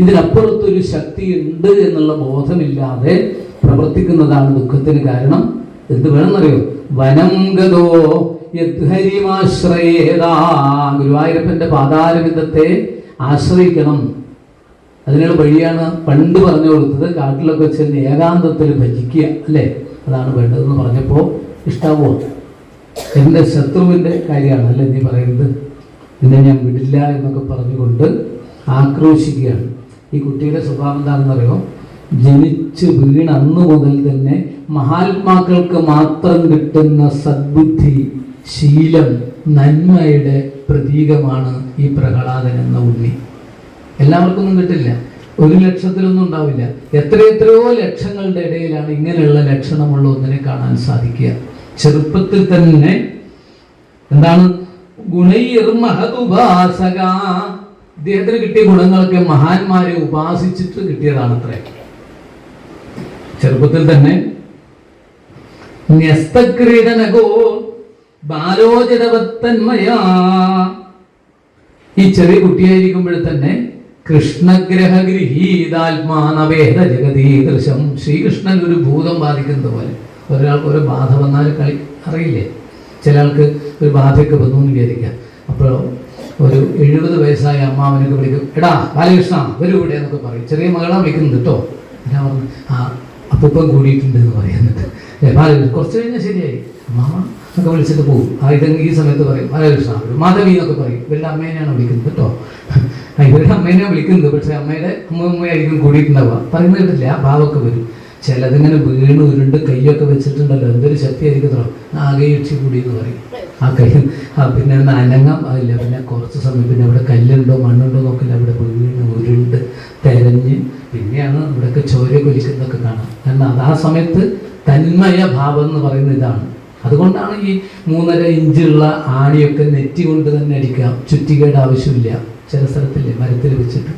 ഇതിനപ്പുറത്തൊരു ശക്തി ഉണ്ട് എന്നുള്ള ബോധമില്ലാതെ പ്രവർത്തിക്കുന്നതാണ് ദുഃഖത്തിന് കാരണം. എന്ത് വേണമെന്നറിയോ? വനം ഗതോ ഗുരുവായൂരപ്പന്റെ പാതാരവിധത്തെ ആശ്രയിക്കണം. അതിനുള്ള വഴിയാണ് പണ്ട് പറഞ്ഞു കൊടുത്തത് കാട്ടിലൊക്കെ ചെന്ന് ഏകാന്തത്തിൽ ഭജിക്കുക അല്ലേ? അതാണ് വേണ്ടതെന്ന് പറഞ്ഞപ്പോൾ ഇഷ്ടാവോ? എന്റെ ശത്രുവിന്റെ കാര്യമാണ് അല്ലേ നീ പറയുന്നത്? നിന്നെ ഞാൻ വിടില്ല എന്നൊക്കെ പറഞ്ഞുകൊണ്ട് ആക്രോശിക്കുകയാണ്. ഈ കുട്ടിയുടെ സ്വഭാവം എന്താണെന്നറിയോ? ജനിച്ച് വീണ അന്ന് മുതൽ തന്നെ മഹാത്മാക്കൾക്ക് മാത്രം കിട്ടുന്ന സദ്ബുദ്ധി ശീലം നന്മയുടെ പ്രതീകമാണ് ഈ പ്രഹ്ലാദൻ എന്ന ഉണ്ണി. എല്ലാവർക്കൊന്നും കിട്ടില്ല. ഒരു ലക്ഷത്തിലൊന്നും ഉണ്ടാവില്ല. എത്ര എത്രയോ ലക്ഷങ്ങളുടെ ഇടയിലാണ് ഇങ്ങനെയുള്ള ലക്ഷണമുള്ള ഒന്നിനെ കാണാൻ സാധിക്കുക. ചെറുപ്പത്തിൽ തന്നെ എന്താണ്? ഗുണൈർ മഹതുപാസക ഇദ്ദേഹത്തിന് കിട്ടിയ ഗുണങ്ങളൊക്കെ മഹാന്മാരെ ഉപാസിച്ചിട്ട് കിട്ടിയതാണ് അത്രേ ചെറുപ്പത്തിൽ തന്നെ ന്യസ്തക്രീഡനകോ ബാലോചരവത്തന്മയാ ഈ ചെറിയ കുട്ടിയായിരിക്കുമ്പോൾ തന്നെ കൃഷ്ണഗ്രഹഗൃഹീതാത്മാനവേദ ജഗതീദൃശം ശ്രീകൃഷ്ണൻ ഒരു ഭൂതം ബാധിക്കുന്നത് പോലെ. ഒരാൾക്ക് ഒരു ബാധ വന്നാൽ കളി അറിയില്ലേ? ചില ആൾക്ക് ഒരു ബാധയൊക്കെ വന്നു എന്ന് വിചാരിക്കാം. അപ്പോൾ ഒരു എഴുപത് വയസ്സായ അമ്മാവനൊക്കെ വിളിക്കും. എടാ ബാലകൃഷ്ണ വരൂ ഇവിടെ എന്നൊക്കെ പറയും. ചെറിയ മകളാ വിളിക്കുന്നത് കേട്ടോ ഞാൻ പറഞ്ഞു ആ അപ്പൂപ്പൻ കൂടിയിട്ടുണ്ട് എന്ന് പറയുന്നുണ്ട്. ബാലകൃഷ്ണൻ കുറച്ച് കഴിഞ്ഞാൽ ശരിയായി. അമ്മാവ എന്നൊക്കെ വിളിച്ചിട്ട് പോകും ആ ഇതെങ്കിൽ ഈ സമയത്ത് പറയും ബാലകൃഷ്ണ മാധവി എന്നൊക്കെ പറയും. ഇവരുടെ അമ്മേനെയാണ് വിളിക്കുന്നത് കേട്ടോ ഇവരുടെ അമ്മേനെയാണ് വിളിക്കുന്നത്. പക്ഷേ അമ്മയുടെ അമ്മൂമ്മയായിരിക്കും കൂടിയിട്ടുണ്ടാവുക. പറയുന്നത് കേട്ടില്ല ആ ഭാവമൊക്കെ വരും. ചിലതിങ്ങനെ വീണ് ഉരുണ്ട് കൈയൊക്കെ വെച്ചിട്ടുണ്ടല്ലോ. എന്തൊരു ശക്തിയായിരിക്കും ആകെ ഇടിച്ച് കൂടി എന്ന് പറയും. ആ കൈ പിന്നെ ഒന്ന് അനങ്ങാൻ പാടില്ല പിന്നെ കുറച്ച് സമയം പിന്നെ അവിടെ കല്ലുണ്ടോ മണ്ണുണ്ടോ നോക്കില്ല അവിടെ വീണ് ഉരുണ്ട് തെരഞ്ഞ്. പിന്നെയാണ് ഇവിടെയൊക്കെ ചോര കൊലിക്കുന്നതൊക്കെ കാണാം. കാരണം അത് ആ സമയത്ത് തന്മയ ഭാവം എന്ന് പറയുന്ന ഇതാണ്. അതുകൊണ്ടാണ് ഈ മൂന്നര ഇഞ്ചുള്ള ആണിയൊക്കെ നെറ്റി കൊണ്ട് തന്നെ അടിക്കാം ചുറ്റികയുടെ ആവശ്യമില്ല. ചില സ്ഥലത്തില്ലേ മരത്തിൽ വെച്ചിട്ട്.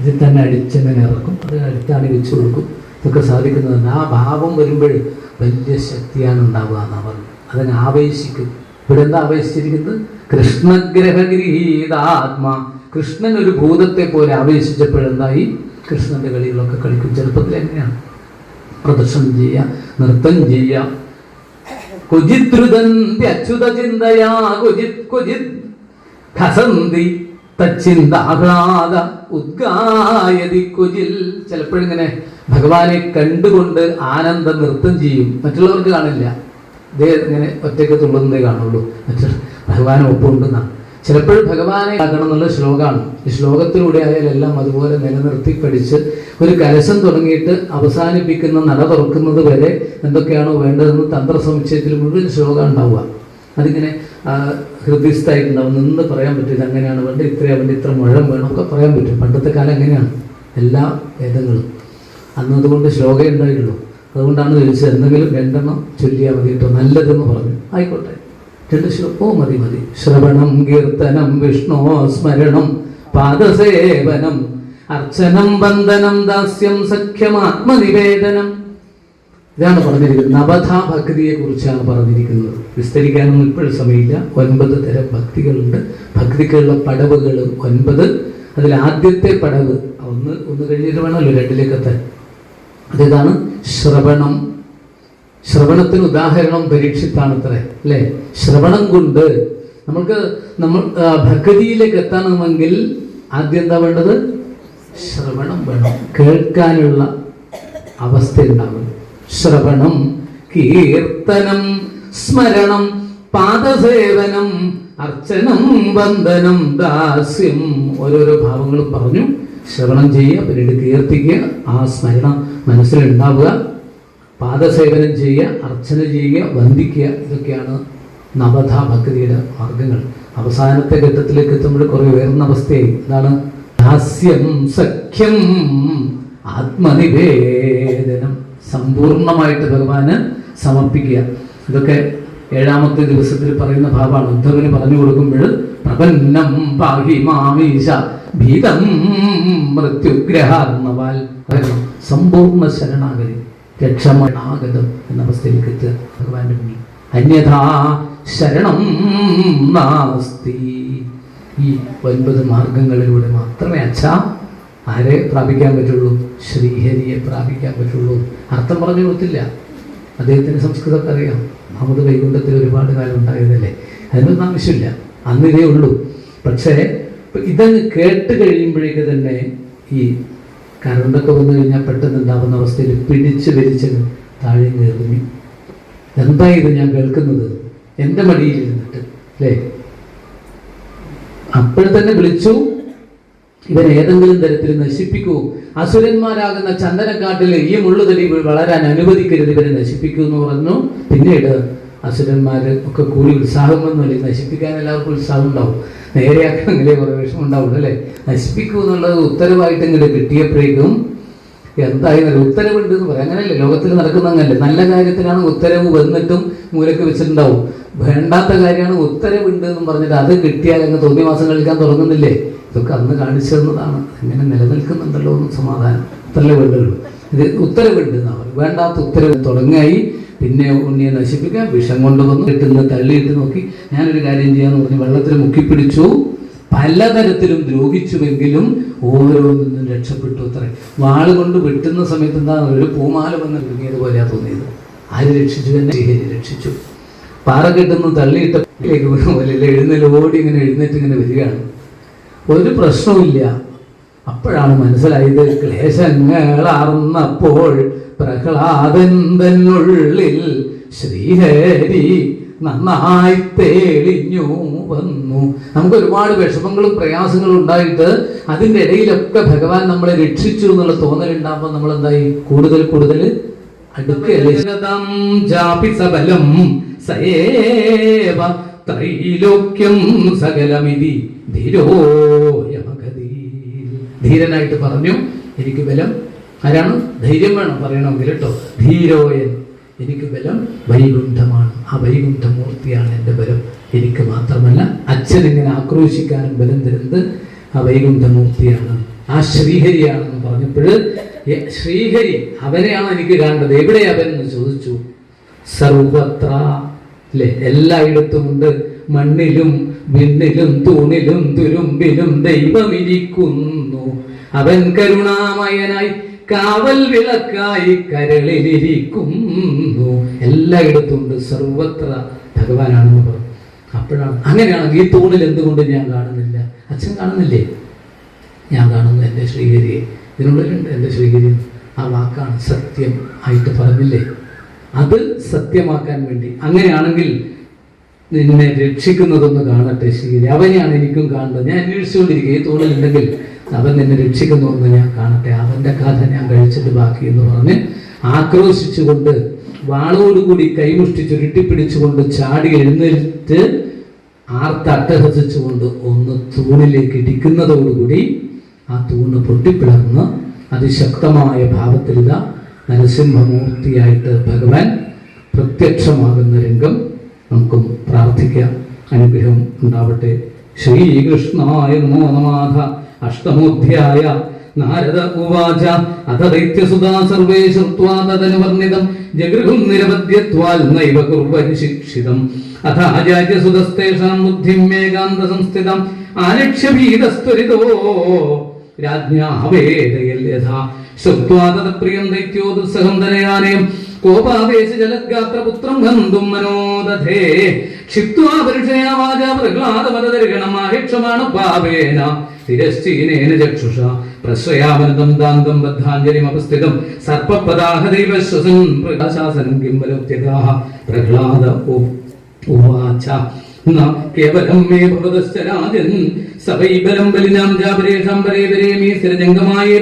ഇതിൽ തന്നെ അടിച്ചങ്ങനെ ഇറക്കും. അത് അടുത്താണി വെച്ച് കൊടുക്കും. ഇതൊക്കെ സാധിക്കുന്നതാണ് ആ ഭാവം വരുമ്പോൾ വലിയ ശക്തിയാണ് ഉണ്ടാവുക എന്നാണ് പറഞ്ഞത് അതിനെ ആവേശിക്കും. ഇവിടെ എന്താ ആവേശിച്ചിരിക്കുന്നത്? കൃഷ്ണഗ്രഹഗൃഹീതാത്മാ കൃഷ്ണൻ ഒരു ഭൂതത്തെ പോലെ ആവേശിച്ചപ്പോഴെന്തായി? കൃഷ്ണന്റെ കളികളൊക്കെ കളിക്കും. ചെറുപ്പത്തിൽ എങ്ങനെയാണ് പ്രദർശനം ചെയ്യുക നൃത്തം ചെയ്യുക. കുജിദ്രുതന്തി അച്യുത ചിന്തയാ കുജിത് കുജിത് ഹസന്തി തച്ചിന്താഹ്ലാദ ഉദ്ഗായതി കുജിൽ ചിലപ്പോഴിങ്ങനെ ഭഗവാനെ കണ്ടുകൊണ്ട് ആനന്ദ നൃത്തം ചെയ്യും. മറ്റുള്ളവർക്ക് കാണില്ല. ഇതേ ഇങ്ങനെ ഒറ്റയ്ക്ക് തുള്ളുന്നതേ കാണുള്ളൂ. ഭഗവാൻ ഒപ്പുണ്ടെന്നാണ് ചിലപ്പോഴും ഭഗവാനെ ആക്കണം എന്നുള്ള ശ്ലോകമാണ്. ഈ ശ്ലോകത്തിലൂടെ എല്ലാം അതുപോലെ നിലനിർത്തി പഠിച്ച് ഒരു കലശം തുടങ്ങിയിട്ട് അവസാനിപ്പിക്കുന്ന നട തുറക്കുന്നത് വരെ എന്തൊക്കെയാണോ വേണ്ടതെന്ന് തന്ത്രസമുച്ചയത്തിൽ മുഴുവൻ ശ്ലോകം ഉണ്ടാവുക. അതിങ്ങനെ ഹൃദയസ്ഥായിട്ടുണ്ടാവും നിന്ന് പറയാൻ പറ്റില്ല അങ്ങനെയാണ് വേണ്ടത് ഇത്രയാണ് വേണ്ട ഇത്ര മുഴം വേണം ഒക്കെ പറയാൻ പറ്റും. പണ്ടത്തെ കാലം എങ്ങനെയാണ് എല്ലാ വേദങ്ങളും. അന്നതുകൊണ്ട് ശ്ലോകേ ഉണ്ടായിട്ടുള്ളൂ അതുകൊണ്ടാണ് ചോദിച്ചത് എന്തെങ്കിലും രണ്ടെണ്ണം ചൊല്ലിയാൽ മതി കേട്ടോ നല്ലതെന്ന് പറഞ്ഞു. ആയിക്കോട്ടെ. രണ്ട് ശ്ലോകവും മതി മതി. ശ്രവണം കീർത്തനം വിഷ്ണു സ്മരണം പാദസേവനം അർച്ചനം വന്ദനം ദാസ്യം സഖ്യം ആത്മനിവേദനം. ഇതാണ് പറഞ്ഞിരിക്കുന്നത്. നവധാ ഭക്തിയെ കുറിച്ചാണ് പറഞ്ഞിരിക്കുന്നത്. വിസ്തരിക്കാനൊന്നും ഇപ്പോഴും സമയമില്ല. ഒൻപത് തരം ഭക്തികളുണ്ട്. ഭക്തിക്കുള്ള പടവുകൾ ഒൻപത്. അതിൽ ആദ്യത്തെ പടവ് ഒന്ന് ഒന്ന് കഴിഞ്ഞിട്ട് വേണമല്ലോ രണ്ടിലേക്ക് എത്താൻ അതേതാണ് ശ്രവണം. ശ്രവണത്തിന് ഉദാഹരണം പരീക്ഷിത്താണ് അത്ര അല്ലേ? ശ്രവണം കൊണ്ട് നമുക്ക് നമ്മൾ ഭഗതിയിലേക്ക് എത്തണമെങ്കിൽ ആദ്യം എന്താ വേണ്ടത്? ശ്രവണം വേണം. കേൾക്കാനുള്ള അവസ്ഥ ഉണ്ടാവും ശ്രവണം കീർത്തനം സ്മരണം പാദസേവനം അർച്ചനം വന്ദനം ദാസ്യം ഓരോരോ ഭാവങ്ങളും പറഞ്ഞു ശ്രവണം ചെയ്യുക പിന്നീട് കീർത്തിക്കുക ആ സ്മരണം മനസ്സിലുണ്ടാവുക. പാദസേവനം ചെയ്യുക അർച്ചന ചെയ്യുക വന്ദിക്കുക. ഇതൊക്കെയാണ് നവധ ഭക്തിയുടെ മാർഗങ്ങൾ. അവസാനത്തെ ഘട്ടത്തിലേക്ക് എത്തുമ്പോൾ കുറേ ഉയർന്ന അവസ്ഥയായി. എന്താണ്? ഹാസ്യം സഖ്യം ആത്മനിവേദനം. സമ്പൂർണമായിട്ട് ഭഗവാന് സമർപ്പിക്കുക. ഇതൊക്കെ ഏഴാമത്തെ ദിവസത്തിൽ പറയുന്ന ഭാവമാണ്. ഉദ്ധവന് പറഞ്ഞു കൊടുക്കുമ്പോൾ പ്രപന്നം പാഹി മാമീശ ഭീതം മൃത്യുഗ്രഹാർന്നവാൽ. സമ്പൂർണ ശരണാഗതി രക്ഷമണാഗതം എന്ന അവസ്ഥയിലേക്ക് എത്തുക ഭഗവാന്റെ മുന്നിൽ. അന്യഥാ ശരണം നാസ്തി. ഈ ഒൻപത് മാർഗങ്ങളിലൂടെ മാത്രമേ അച്ഛ ആരെ പ്രാപിക്കാൻ പറ്റുള്ളൂ? ശ്രീഹരിയെ പ്രാപിക്കാൻ പറ്റുള്ളൂ. അർത്ഥം പറഞ്ഞു കൊടുത്തില്ല. അദ്ദേഹത്തിന് സംസ്കൃതമൊക്കെ അറിയാം. മുഹമ്മദ് വൈകുണ്ഠത്തിൽ ഒരുപാട് കാലം ഉണ്ടായതല്ലേ? അതിനൊന്നും ആവശ്യമില്ല അന്ന് ഇതേ ഉള്ളൂ. പക്ഷേ ഇതങ്ങ് കേട്ട് കഴിയുമ്പോഴേക്ക് തന്നെ ഈ കരണ്ടൊക്കെ വന്നു കഴിഞ്ഞാൽ പെട്ടെന്ന് ഉണ്ടാകുന്ന അവസ്ഥയിൽ പിടിച്ച് വലിച്ച് താഴെ കയറുന്നു. എന്താ ഇത് ഞാൻ കേൾക്കുന്നത്? എന്റെ മടിയിൽ ഇരുന്നിട്ട് അല്ലേ? അപ്പോൾ തന്നെ വിളിച്ചു. ഇവൻ ഏതെങ്കിലും തരത്തിൽ നശിപ്പിക്കൂ. അസുരന്മാരാകുന്ന ചന്ദനക്കാട്ടിൽ ഈ മുള്ളുതടി വളരാൻ അനുവദിക്കരുത്. ഇവരെ നശിപ്പിക്കൂ എന്ന് പറഞ്ഞു. പിന്നീട് അസുരന്മാര് ഒക്കെ കൂടി ഉത്സാഹം വന്നില്ല നശിപ്പിക്കാൻ എല്ലാവർക്കും ഉത്സാഹം ഉണ്ടാവും. നേരെയാക്കണമെങ്കിലേ കുറെ വിഷമം ഉണ്ടാവുള്ളൂ അല്ലേ? നശിപ്പിക്കൂ എന്നുള്ളത് ഉത്തരവായിട്ട് ഇങ്ങോട്ട് കിട്ടിയപ്പോഴേക്കും എന്തായി നല്ല ഉത്തരവുണ്ട് എന്ന് പറയാം. അങ്ങനെയല്ലേ? ലോകത്തിൽ നടക്കുന്ന അങ്ങനല്ലേ? നല്ല കാര്യത്തിനാണ് ഉത്തരവ് വന്നിട്ടും മൂലക്ക് വെച്ചിട്ടുണ്ടാവും. വേണ്ടാത്ത കാര്യമാണ് ഉത്തരവുണ്ട് എന്നും പറഞ്ഞിട്ട് അത് കിട്ടിയാൽ അങ്ങ് തോന്നിയ മാസം കളിക്കാൻ തുടങ്ങുന്നില്ലേ? ഇതൊക്കെ അന്ന് കാണിച്ചു തന്നതാണ്. അങ്ങനെ നിലനിൽക്കുന്നുണ്ടല്ലോ എന്ന് സമാധാനം. അത്രല്ലേ വേണ്ടുള്ളൂ. ഇത് ഉത്തരവുണ്ട് എന്നാണ്. വേണ്ടാത്ത ഉത്തരവ് തുടങ്ങായി. പിന്നെ ഉണ്ണിയെ നശിപ്പിക്കാം വിഷം കൊണ്ടുവന്നു. കിട്ടുന്ന തള്ളിയിട്ട് നോക്കി. ഞാനൊരു കാര്യം ചെയ്യാന്ന് പറഞ്ഞ് വെള്ളത്തിൽ മുക്കിപ്പിടിച്ചു. പലതരത്തിലും ദ്രോഹിച്ചുവെങ്കിലും ഓരോന്നും രക്ഷപ്പെട്ടു അത്രേ. വാൾ കൊണ്ട് വെട്ടുന്ന സമയത്ത് എന്താ ഒരു പൂമാല വന്ന് ഇറങ്ങിയത് പോലെയാ തോന്നിയത്. ആര് രക്ഷിച്ചു ശ്രീഹരി രക്ഷിച്ചു. പാറ കെട്ടുന്ന തള്ളിയിട്ടേക്ക് പോലെ എഴുന്നേറ്റ് ഓടി ഇങ്ങനെ എഴുന്നേറ്റ് ഇങ്ങനെ വരികയാണ്. ഒരു പ്രശ്നവുമില്ല. അപ്പോഴാണ് മനസ്സിലായത് ക്ലേശങ്ങളാർന്നപ്പോൾ പ്രഹ്ലാദൻ തന്നുള്ളിൽ ശ്രീഹരി നന്നായി തേളിഞ്ഞു വന്നു. നമുക്ക് ഒരുപാട് വിഷമങ്ങളും പ്രയാസങ്ങളും ഉണ്ടായിട്ട് അതിന്റെ ഇടയിലൊക്കെ ഭഗവാൻ നമ്മളെ രക്ഷിച്ചു എന്നുള്ള തോന്നലുണ്ടാകുമ്പോൾ നമ്മൾ എന്തായി കൂടുതൽ കൂടുതൽ ത്രൈലോക്യം സകലമിതി ധീരനായിട്ട് പറഞ്ഞു എനിക്ക് ബലം. ആരാണ്? ധൈര്യം വേണം പറയണമെങ്കിൽ കേട്ടോ. ധീരോയൻ. എനിക്ക് ബലം വൈകുണ്ഠമാണ് ആ വൈകുണ്ഠമൂർത്തിയാണ് എന്റെ ബലം. എനിക്ക് മാത്രമല്ല അച്ഛൻ ഇങ്ങനെ ആക്രോശിക്കാനും ബലം തരുന്നത് ആ വൈകുണ്ഠമൂർത്തിയാണ് ആ ശ്രീഹരിയാണെന്ന് പറഞ്ഞപ്പോൾ ശ്രീഹരി അവനെയാണ് എനിക്ക് കാണേണ്ടത് എവിടെ അവൻ എന്ന് ചോദിച്ചു. സർവത്ര അല്ലെ എല്ലായിടത്തുമുണ്ട് മണ്ണിലും വിണ്ണിലും തൂണിലും തുരുമ്പിലും ദൈവമിരിക്കുന്നു അവൻ കരുണാമയനായി കാവൽ വിളക്കായി കരളിലിരിക്കുന്നു. എല്ലായിടത്തുമുണ്ട് സർവത്ര ഭഗവാനാണെന്ന് പറഞ്ഞു. അപ്പോഴാണ് അങ്ങനെയാണ് ഈ തൂണിൽ എന്തുകൊണ്ട് ഞാൻ കാണുന്നില്ല? അച്ഛൻ കാണുന്നില്ലേ? ഞാൻ കാണുന്നു എന്റെ ശ്രീഗിരിയെ ഇതിനുള്ളിലുണ്ട് എന്റെ ശ്രീഗിരി ആ വാക്കാണ് സത്യം ആയിട്ട് പറഞ്ഞില്ലേ? അത് സത്യമാക്കാൻ വേണ്ടി. അങ്ങനെയാണെങ്കിൽ നിന്നെ രക്ഷിക്കുന്നതൊന്ന് കാണട്ടെ ശ്രീഗിരി അവനെയാണ് എനിക്കും കാണുന്നത് ഞാൻ അന്വേഷിച്ചുകൊണ്ടിരിക്കുക ഈ തോളിലുണ്ടെങ്കിൽ അവൻ നിന്നെ രക്ഷിക്കുന്നുവെന്ന് ഞാൻ കാണട്ടെ. അവന്റെ കഥ ഞാൻ കഴിച്ചിട്ട് ബാക്കി എന്ന് പറഞ്ഞ് ആക്രോശിച്ചുകൊണ്ട് വാളോടുകൂടി കൈമുഷ്ടി ചുരുട്ടിപ്പിടിച്ചുകൊണ്ട് ചാടി എഴുന്നേറ്റ് ആർത്തട്ടഹസിച്ചുകൊണ്ട് ഒന്ന് തൂണിലേക്ക് ഇടിക്കുന്നതോടുകൂടി ആ തൂണ് പൊട്ടിപ്പിളർന്ന് അതിശക്തമായ ഭാവത്തിലിതാ നരസിംഹമൂർത്തിയായിട്ട് ഭഗവാൻ പ്രത്യക്ഷമാകുന്ന രംഗം നമുക്കും പ്രാർത്ഥിക്കാം. അനുഗ്രഹം ഉണ്ടാവട്ടെ. ശ്രീകൃഷ്ണായ നമോ നമാധ അഷ്ടമോധ്യായ. നാരദ ഉവാച. അഥ ദൈത്യസുതാ സർവേ ശ്രുത്വാ തദനുവർണിതം. ജഗൃഹും നിരവധ്യത്വാൽ നൈവ കുർവൻ ശിക്ഷിതം. അഥ ആചാര്യസുതസ്തേഷാം ബുദ്ധിം മേകാന്ത സംസ്ഥിതം. ആലക്ഷ്യഭീതസ്ത്വരിതോ രാജ്ഞാവേദയൽ യഥാ. ശ്രുത്വാ തദപ്രിയം ദൈത്യോ ദുസ്സഹം ധനയാനയം. കോപാവേശ ജലഗാത്രപുത്രം ഹന്തും മനോദധേ. ക്ഷിപ്വാ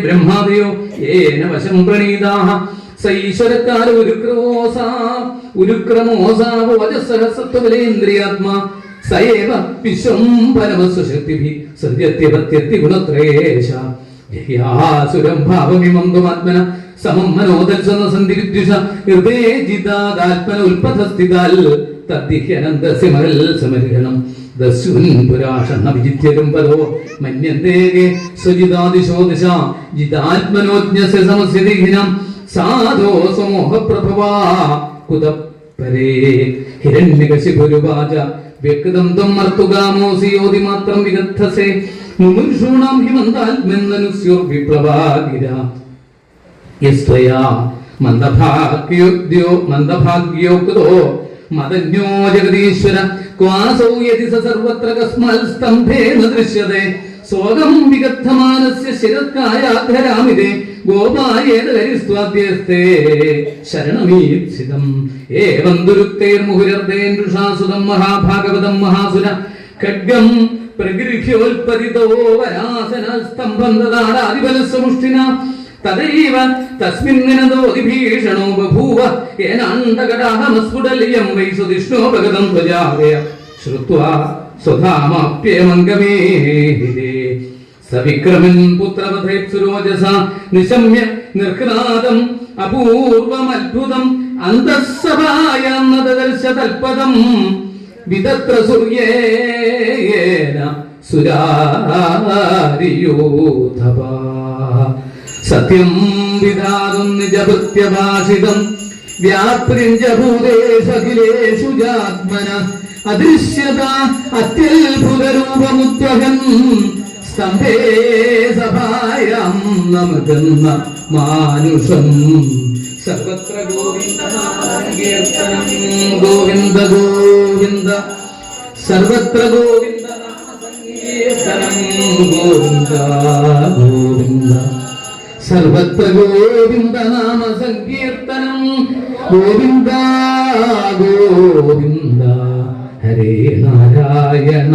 ബ്രഹ്മാദയോ. ഏന വശം ഒരു ഉരുക്രമോസാ വജസഹസത്വബലേന്ദ്രിയാത്മാ സയേവ ത്വമാത്മന സമം മനോദർശന സന്ധിരുദ്യുഷ ഹൃദയേ ജിതാദാത്മന ഉൽപഥസ്ഥിതാൽ തദ്ദിഹ്യനന്ദസ്യ മകൽ സമരിഹണം. ദസ്യുൻ പുരാഷണ വിജിത്യരും പദോ മന്യന്തേകെ സ്വജിതാദിശോ കുതപ്പരേ ഹിരണ്യകശിപുരുവാച വ്യക്തന്തം മർത്തുകാമോസിയോതി മാത്രം വിദഗ്ധസേ. മുമുർഷൂണാം ഹിമന്താത്മെന്നനുസ്യോ വിപ്ലവാഗിര യസ്ത്വയാ മന്ദഭാഗ്യോദ്യോ മന്ദഭാഗ്യോക്തോ. മതജ്ഞോ ജഗദീശ്വര. ക്വാസൗ യതി സർവത്ര കസ്മാൽ സ്തംഭേന ദൃശ്യതേ. സ്വകം വിഗദ്ധമാനസ്യ മഹാഭാഗവതം മഹാസുര. ഖഡ്ഗം പ്രഗൃഹ്യോൽപതിതോ വരാസനാൽ സ്തംഭം ദദാടാദിബലസമുഷ്ടിന തദൈവ തസ്മിന്നിനതോതിഭീഷണോ ബഭൂവ. ഏനാണ്ടകടാഹമസ്ഫുടലിയം വൈ സുതിഷ്ണോ ഭഗതം ത്വജാവയ ശ്രുത്വാ സ്വധാമാപ്യമംഗമേ സവിക്രമൻ പുത്രവധേപ്സുരോജസ നിശമ്യ നിർഘ്നാദം അപൂർവമത്ഭുതം അന്തസ്സഭായാം നദദർശ തൽപദം വിതത്ര സൂര്യേന സുരാരിയോധവ സത്യം വിധാതും നിജഭൃത്യഭാഷിതം വ്യാപ്രിഞ്ചഭൂതേഷഖിലേഷു ജാത്മന അദൃശ്യത അത്യത്ഭുതരൂപമുദ്വഹൻ സ്തംഭേ സഭായാം നമകന്ന മാനുഷം. സർവത്ര ഗോവിന്ദ ഗോവിന്ദ ഗോവിന്ദ. സർവത്ര ഗോവിന്ദ ഗോവിന്ദ ഗോവിന്ദ. സർവത്ര ഗോവിന്ദ നാമ സങ്കീർത്തനം ഗോവിന്ദ ഗോവിന്ദ. ഹരേ നാരായണ.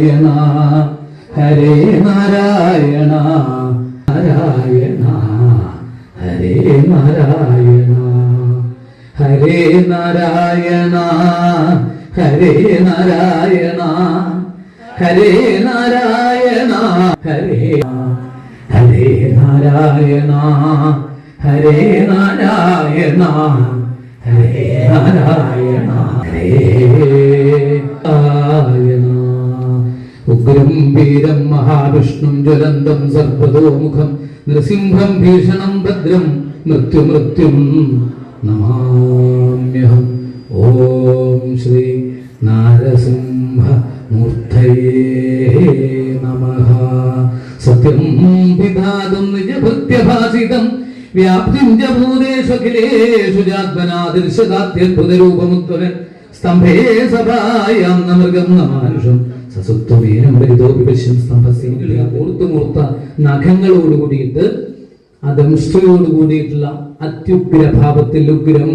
നാരായണ ഹരേ നാരായണ നാരായണ ഹരേ നാരായണ ഹരേ നാരായണ ഹരേ നാരായണ ഹരേ നാരായണ ഹരേ ഹരേ നാരായണ ഹരേ നാരായണ ഹരേ നാരായണ ഹരേ നാരായണ ഉഗ്രം വീരം മഹാവിഷ്ണും ജ്വലന്തം സർപ്പതോമുഖം നൃസിംഹം ഭീഷണം ഭദ്രം മൃത്യുമൃത്യും നമാമ്യഹം. ഓം ശ്രീ നാരസിംഹ മൂർത്തയേ നമ. സത്യം വിധാതും നിജഭൃത്യഭാസിതം വ്യാപ്തിം സ്തംഭേ സഭായാം നമൃഗം നമാനുഷം. സസുത്വമേനം പരിതോപി പശ്യം സ്തംഭസ്യ മൂർത്തുമൂർത്ത നഖങ്ങളോട് കൂടിയിട്ട് ആ കൂടിയിട്ടുള്ള അത്യുഗ്രഭാവത്തിൽ ഉഗ്രം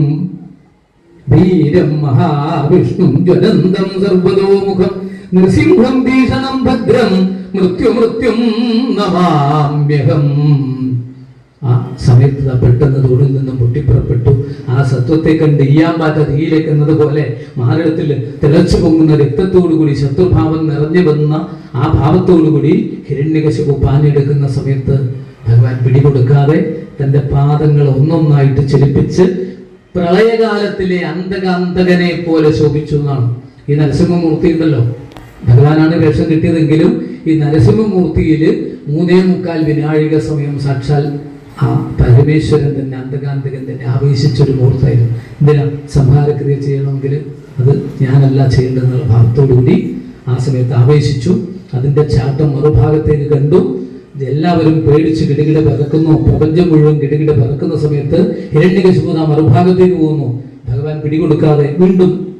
ധീരം മഹാവിഷ്ണു ജ്വലന്തം സർവതോമുഖം നൃസിംഹം ഭീഷണം ഭദ്രം മൃത്യു മൃത്യും നമാമ്യഹം ആ സമയത്ത് പെട്ടെന്ന് തോടിൽ നിന്നും പൊട്ടിപ്പുറപ്പെട്ടു. ആ സത്വത്തെ കണ്ട് ഇയ്യാമ്പാറ്റ തീയിലേക്കുന്നത് പോലെ മാരടത്തിൽ തിളച്ചു പൊങ്ങുന്ന രക്തത്തോടുകൂടി ശത്രുഭാവം നിറഞ്ഞു വന്ന ആ ഭാവത്തോടുകൂടി ഹിരണ്യകശിപു പാഞ്ഞെടുക്കുന്ന സമയത്ത് ഭഗവാൻ പിടികൊടുക്കാതെ തന്റെ പാദങ്ങൾ ഒന്നൊന്നായിട്ട് ചലിപ്പിച്ച് പ്രളയകാലത്തിലെ അന്തകാന്തകനെ പോലെ ശോഭിച്ചു എന്നാണ്. ഈ നരസിംഹമൂർത്തി ഉണ്ടല്ലോ. ഭഗവാനാണ് വേഷം കിട്ടിയതെങ്കിലും ഈ നരസിംഹമൂർത്തിയിൽ മൂന്നേ മുക്കാൽ വിനാഴിക സമയം സാക്ഷാൽ ആ പരമേശ്വരൻ തന്നെ അന്ധകാന്തികൻ തന്നെ ആവേശിച്ചൊരു മുഹൂർത്തമായിരുന്നു എന്തിനാ? സംഹാരക്രിയ ചെയ്യണമെങ്കിൽ അത് ഞാനല്ല ചെയ്യേണ്ടതെന്നുള്ള ഭാവത്തോടുകൂടി ആ സമയത്ത് ആവേശിച്ചു. അതിന്റെ ചാട്ടം മറുഭാഗത്തേക്ക് കണ്ടു. എല്ലാവരും പേടിച്ച് കിടുകിട പിറക്കുന്നു പ്രപഞ്ചം മുഴുവൻ കിടുകിട പിറക്കുന്ന സമയത്ത് ഹിരണ്യകശിപു ആ മറുഭാഗത്തേക്ക് പോകുന്നു. ഭഗവാൻ പിടികൊടുക്കാതെ വീണ്ടും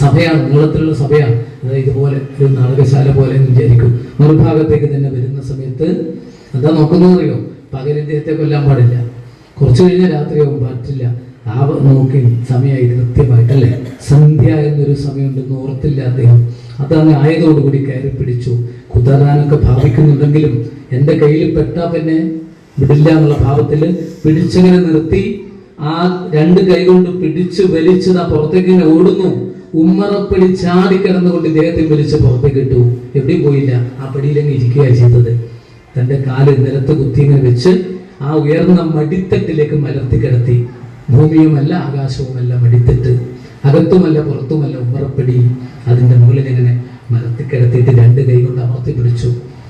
സഭയാണ് നീളത്തിലുള്ള സഭയാണ്. അതായത് ഇതുപോലെ ഒരു നാടകശാല പോലെ വിചാരിക്കും. മറുഭാഗത്തേക്ക് തന്നെ വരുന്ന സമയത്ത് എന്താ നോക്കുന്നറിയോ പകൽ കൊല്ലാൻ പാടില്ല. കുറച്ചു കഴിഞ്ഞ രാത്രിയാവും പറ്റില്ല. ആ നോക്കി സമയമായി കൃത്യമായിട്ടല്ലേ? സന്ധ്യ എന്നൊരു സമയമുണ്ടെന്ന് ഓർത്തില്ല അദ്ദേഹം. അതങ്ങ് ആയതോടുകൂടി കയറി പിടിച്ചു. കുത്തറാനൊക്കെ ഭാവിക്കുന്നുണ്ടെങ്കിലും എന്റെ കയ്യിൽ പെട്ടാ പിന്നെ വിടില്ല എന്നുള്ള ഭാവത്തിൽ പിടിച്ചിങ്ങനെ നിർത്തി. ആ രണ്ട് കൈ കൊണ്ട് പിടിച്ച് വലിച്ച് ആ പുറത്തേക്ക് ഇങ്ങനെ ഓടുന്നു. ഉമ്മറപ്പടി ചാടി കിടന്നുകൊണ്ട് ഇദ്ദേഹത്തെ വലിച്ച് പുറത്തേക്ക് ഇട്ടു. എവിടെയും പോയില്ല. ആ പടിയിലങ്ങ് ഇരിക്കുകയാണ് ചെയ്തത്. തന്റെ കാൽ നിലത്ത് കുത്തിങ്ങനെ വെച്ച് ആ ഉയർന്ന മടിത്തട്ടിലേക്ക് മലർത്തി കിടത്തി. ഭൂമിയുമല്ല ആകാശവുമല്ല മടിത്തട്ട്. അകത്തുമല്ല പുറത്തുമല്ല ഉമ്മറപ്പിടി. അതിന്റെ മുകളിൽ ഇങ്ങനെ മലർത്തി കിടത്തിയിട്ട് രണ്ട് കൈ കൊണ്ട് അമർത്തി പിടിച്ചു.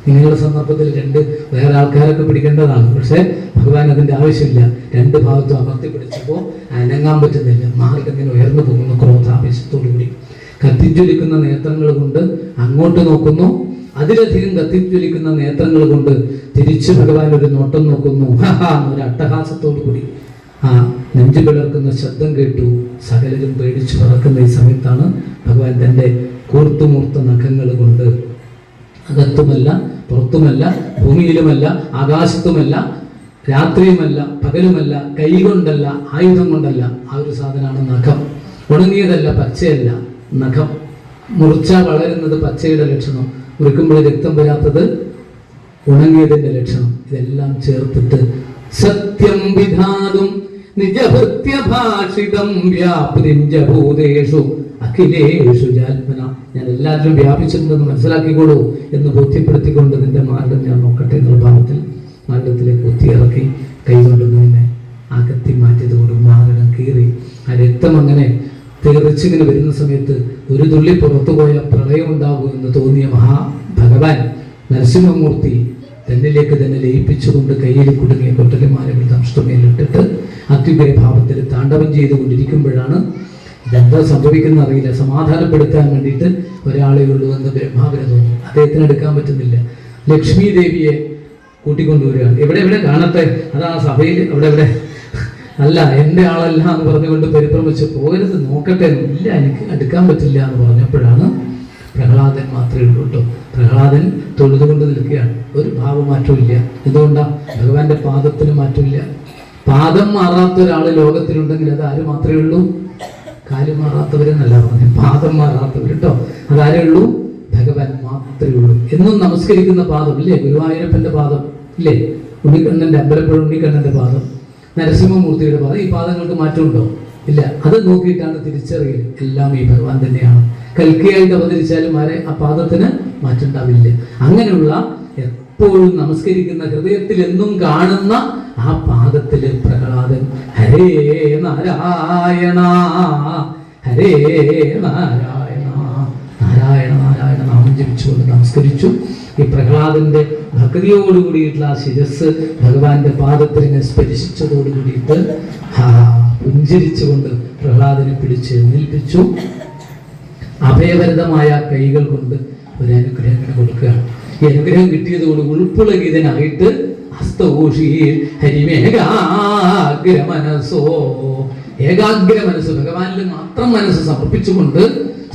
ഇങ്ങനെയുള്ള സന്ദർഭത്തിൽ രണ്ട് വേറെ ആൾക്കാരൊക്കെ പിടിക്കേണ്ടതാണ്. പക്ഷേ ഭഗവാൻ അതിന്റെ ആവശ്യമില്ല. രണ്ട് ഭാഗത്തും അമർത്തി പിടിച്ചപ്പോൾ അനങ്ങാൻ പറ്റുന്നില്ല. മാർഗം ഇങ്ങനെ ഉയർന്നു പോകുന്നു ക്രോധാവേശത്തോടു കൂടി കത്തിജ്വലിക്കുന്ന നേത്രങ്ങൾ കൊണ്ട് അങ്ങോട്ട് നോക്കുന്നു. അതിലധികം കത്തിജ്വലിക്കുന്ന നേത്രങ്ങൾ കൊണ്ട് തിരിച്ചു ഭഗവാൻ ഒരു നോട്ടം നോക്കുന്നു. ഒരു അട്ടഹാസത്തോടു കൂടി. ആ നെഞ്ചു പിളർക്കുന്ന ശബ്ദം കേട്ടു. സകലരും പേടിച്ചു പറക്കുന്ന ഈ സമയത്താണ് ഭഗവാൻ തന്റെ കൂർത്തുമൂർത്ത നഖങ്ങൾ കൊണ്ട് അകത്തുമല്ല പുറത്തുമല്ല ഭൂമിയിലുമല്ല ആകാശത്തുമല്ല രാത്രിയുമല്ല പകലുമല്ല കൈ കൊണ്ടല്ല ആയുധം കൊണ്ടല്ല. ആ ഒരു സാധനമാണ് നഖം. ഉണങ്ങിയതല്ല പച്ചയല്ല നഖം. മുറിച്ച വളരുന്നത് പച്ചയുടെ ലക്ഷണം. മുറിക്കുമ്പോൾ രക്തം വരാത്തത് ഉണങ്ങിയതിന്റെ ലക്ഷണം. ഇതെല്ലാം ചേർത്തിട്ട് സത്യം വിധാതും നിജഭൃത്യഭാഷിതം അഖിലേഷു ജാത്മന. ഞാൻ എല്ലാത്തിലും വ്യാപിച്ചിട്ടുണ്ടെന്ന് മനസ്സിലാക്കിക്കോളൂ എന്ന് ബോധ്യപ്പെടുത്തിക്കൊണ്ട് നിന്റെ മാർഗം ഞാൻ നോക്കട്ടെ എന്നുള്ള ഭാവത്തിൽ മാർഗത്തിലേക്ക് കുത്തിയിറക്കി കൈകൊണ്ടു നിന്നെ ആ കത്തി മാറ്റിയതോട് മാർഗം കീറി. ആ രക്തം അങ്ങനെ തെറിച്ചിങ്ങനെ വരുന്ന സമയത്ത് ഒരു തുള്ളി പുറത്തു പോയ പ്രളയം ഉണ്ടാകുമെന്ന് തോന്നിയ മഹാ ഭഗവാൻ നരസിംഹമൂർത്തി തന്നിലേക്ക് തന്നെ ലയിപ്പിച്ചുകൊണ്ട് കയ്യിൽ കുടുങ്ങിയ കൊട്ടലിമാലകൾ ദംഷ്ടമേലിട്ടിട്ട് അത്യുഗ്രേ ഭാവത്തിൽ താണ്ഡവം ചെയ്തുകൊണ്ടിരിക്കുമ്പോഴാണ് ഇതെന്താ സംഭവിക്കുന്ന അറിയില്ല. സമാധാനപ്പെടുത്താൻ വേണ്ടിയിട്ട് ഒരാളെ ഉള്ളൂ എന്ന് ബ്രഹ്മാവിന് തോന്നി. അദ്ദേഹത്തിന് എടുക്കാൻ പറ്റുന്നില്ല. ലക്ഷ്മി ദേവിയെ കൂട്ടിക്കൊണ്ടുവരികയാണ്. എവിടെ എവിടെ കാണട്ടെ? അതാ സഭയിൽ അവിടെ എവിടെ അല്ല എന്റെ ആളല്ല എന്ന് പറഞ്ഞുകൊണ്ട് പരിഭ്രമിച്ച് പോകരുത് നോക്കട്ടെ. ഇല്ല എനിക്ക് എടുക്കാൻ പറ്റില്ല എന്ന് പറഞ്ഞപ്പോഴാണ് പ്രഹ്ലാദൻ മാത്രമേ ഉള്ളൂ കേട്ടോ. പ്രഹ്ലാദൻ തൊഴുതുകൊണ്ട് നിൽക്കുകയാണ്. ഒരു ഭാവമാറ്റവും ഇല്ല. എന്തുകൊണ്ടാ? ഭഗവാന്റെ പാദത്തിന് മാറ്റമില്ല. പാദം മാറാത്ത ഒരാൾ ലോകത്തിലുണ്ടെങ്കിൽ അത് ആര് മാത്രമേ ഉള്ളൂ? കാൽ മാറാത്തവരെന്നല്ല പറഞ്ഞു. പാദം മാറാത്തവർ കേട്ടോ. അതാരേ ഉള്ളൂ? ഭഗവാൻ മാത്രമേ ഉള്ളൂ. എന്നും നമസ്കരിക്കുന്ന പാദം ഇല്ലേ? ഗുരുവായൂരപ്പന്റെ പാദം ഇല്ലേ? ഉണ്ണിക്കണ്ണന്റെ അമ്പലപ്പുഴ ഉണ്ണിക്കണ്ണന്റെ പാദം. നരസിംഹമൂർത്തിയുടെ പാദം ഈ പാദങ്ങൾക്ക് മാറ്റമുണ്ടോ? ഇല്ല. അത് നോക്കിയിട്ടാണ് തിരിച്ചറിയൽ. എല്ലാം ഈ ഭഗവാൻ തന്നെയാണ്. കൽക്കിയായിട്ട് അവതരിച്ചാലും ആരെ ആ പാദത്തിന് മാറ്റുണ്ടാവില്ല അങ്ങനെയുള്ള എപ്പോഴും നമസ്കരിക്കുന്ന ഹൃദയത്തിൽ എന്നും കാണുന്ന ആ പാദത്തിൽ പ്രഹ്ലാദൻ ഹരേ നാരായണ ഹരേ നാരായണ നാരായണ നാരായണ നാമം ജപിച്ചുകൊണ്ട് നമസ്കരിച്ചു. ഈ പ്രഹ്ലാദന്റെ ഭക്തിയോട് കൂടിയിട്ടുള്ള ആ ശിരസ് ഭഗവാന്റെ പാദത്തിനെ സ്പരിശിച്ചതോടുകൂടിയിട്ട് പുഞ്ചിരിച്ചുകൊണ്ട് പ്രഹ്ലാദനെ പിടിച്ച് എഴുന്നേൽപ്പിച്ചു. അഭയവരതമായ കൈകൾ കൊണ്ട് ഒരു അനുഗ്രഹം കൊടുക്കുകയാണ്. ഈ അനുഗ്രഹം കിട്ടിയതോട് ഉൾപ്പുളകിതനായിട്ട് ഹസ്തഘോഷിയിൽ ഹരിമേകാഗ്ര മനസ്സോ ഏകാഗ്ര മനസ്സ് ഭഗവാനിൽ മാത്രം മനസ്സ് സമർപ്പിച്ചുകൊണ്ട്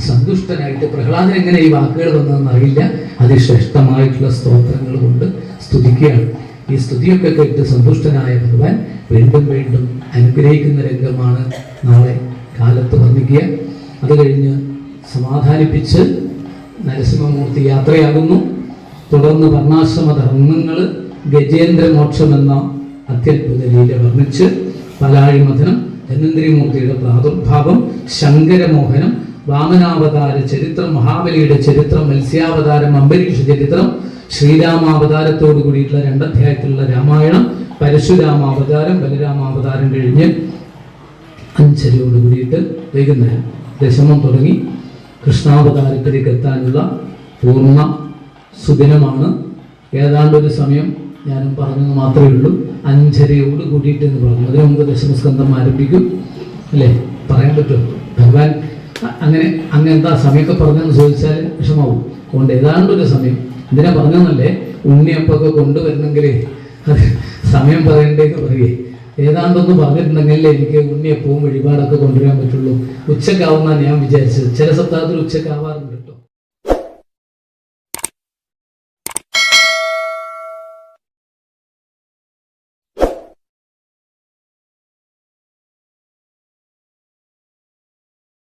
സന്തുഷ്ടനായിട്ട് പ്രഹ്ലാദൻ എങ്ങനെ ഈ വാക്കുകൾ വന്നതെന്ന് അറിയില്ല. അതിശ്രേഷ്ഠമായിട്ടുള്ള സ്തോത്രങ്ങൾ കൊണ്ട് സ്തുതിക്കുകയാണ്. ഈ സ്തുതിയൊക്കെ കേട്ട് സന്തുഷ്ടനായ ഭഗവാൻ വീണ്ടും വീണ്ടും അനുഗ്രഹിക്കുന്ന രംഗമാണ് നാളെ കാലത്ത് വർണിക്കുക അത് കഴിഞ്ഞ് സമാധാനിപ്പിച്ച് നരസിംഹമൂർത്തി യാത്രയാകുന്നു. തുടർന്ന് വർണാശ്രമ ധർമ്മങ്ങൾ ഗജേന്ദ്രമോക്ഷം എന്ന അത്യത്ഭുത ലീല വർണിച്ച് പലാഴിമഥനം ധന്വന്തരിമൂർത്തിയുടെ പ്രാദുർഭാവം ശങ്കരമോഹനം വാമനാവതാര ചരിത്രം മഹാബലിയുടെ ചരിത്രം മത്സ്യാവതാരം അംബരീഷ ചരിത്രം ശ്രീരാമാവതാരത്തോടു കൂടിയിട്ടുള്ള രണ്ടധ്യായത്തിലുള്ള രാമായണം പരശുരാമാവതാരം ബലരാമാവതാരം കഴിഞ്ഞ് അഞ്ചരയോട് കൂടിയിട്ട് വൈകുന്നേരം ദശമം തുടങ്ങി കൃഷ്ണാവതാരത്തിലേക്ക് എത്താനുള്ള പൂർണ സുദിനമാണ്. ഏതാണ്ടൊരു സമയം ഞാനും പറഞ്ഞത് മാത്രമേ ഉള്ളൂ. അഞ്ചരയോട് കൂടിയിട്ട് എന്ന് പറഞ്ഞു. അതിനു മുമ്പ് ദശമസ്കന്ധം ആരംഭിക്കും. അല്ലേ? പറയാൻ പറ്റുമോ? ഭഗവാൻ അങ്ങനെ അങ്ങനെ അങ്ങ് എന്താ സമയമൊക്കെ പറഞ്ഞെന്ന് ചോദിച്ചാൽ വിഷമാവും. അതുകൊണ്ട് ഏതാണ്ട് ഒരു സമയം. എന്തിനാ പറഞ്ഞെന്നല്ലേ? ഉണ്ണിയപ്പൊക്കെ കൊണ്ടുവരണമെങ്കിൽ അത് സമയം പറയണ്ടേന്ന് പറയേ. ഏതാണ്ടൊന്ന് പറഞ്ഞിട്ടുണ്ടെങ്കിലേ എനിക്ക് ഉണ്ണിയപ്പവും വഴിപാടൊക്കെ കൊണ്ടുവരാൻ പറ്റുള്ളൂ. ഉച്ചക്കാവുന്ന ഞാൻ വിചാരിച്ചത്. ചില സപ്താഹത്തിൽ ഉച്ചക്കാവാറുണ്ട് കേട്ടോ.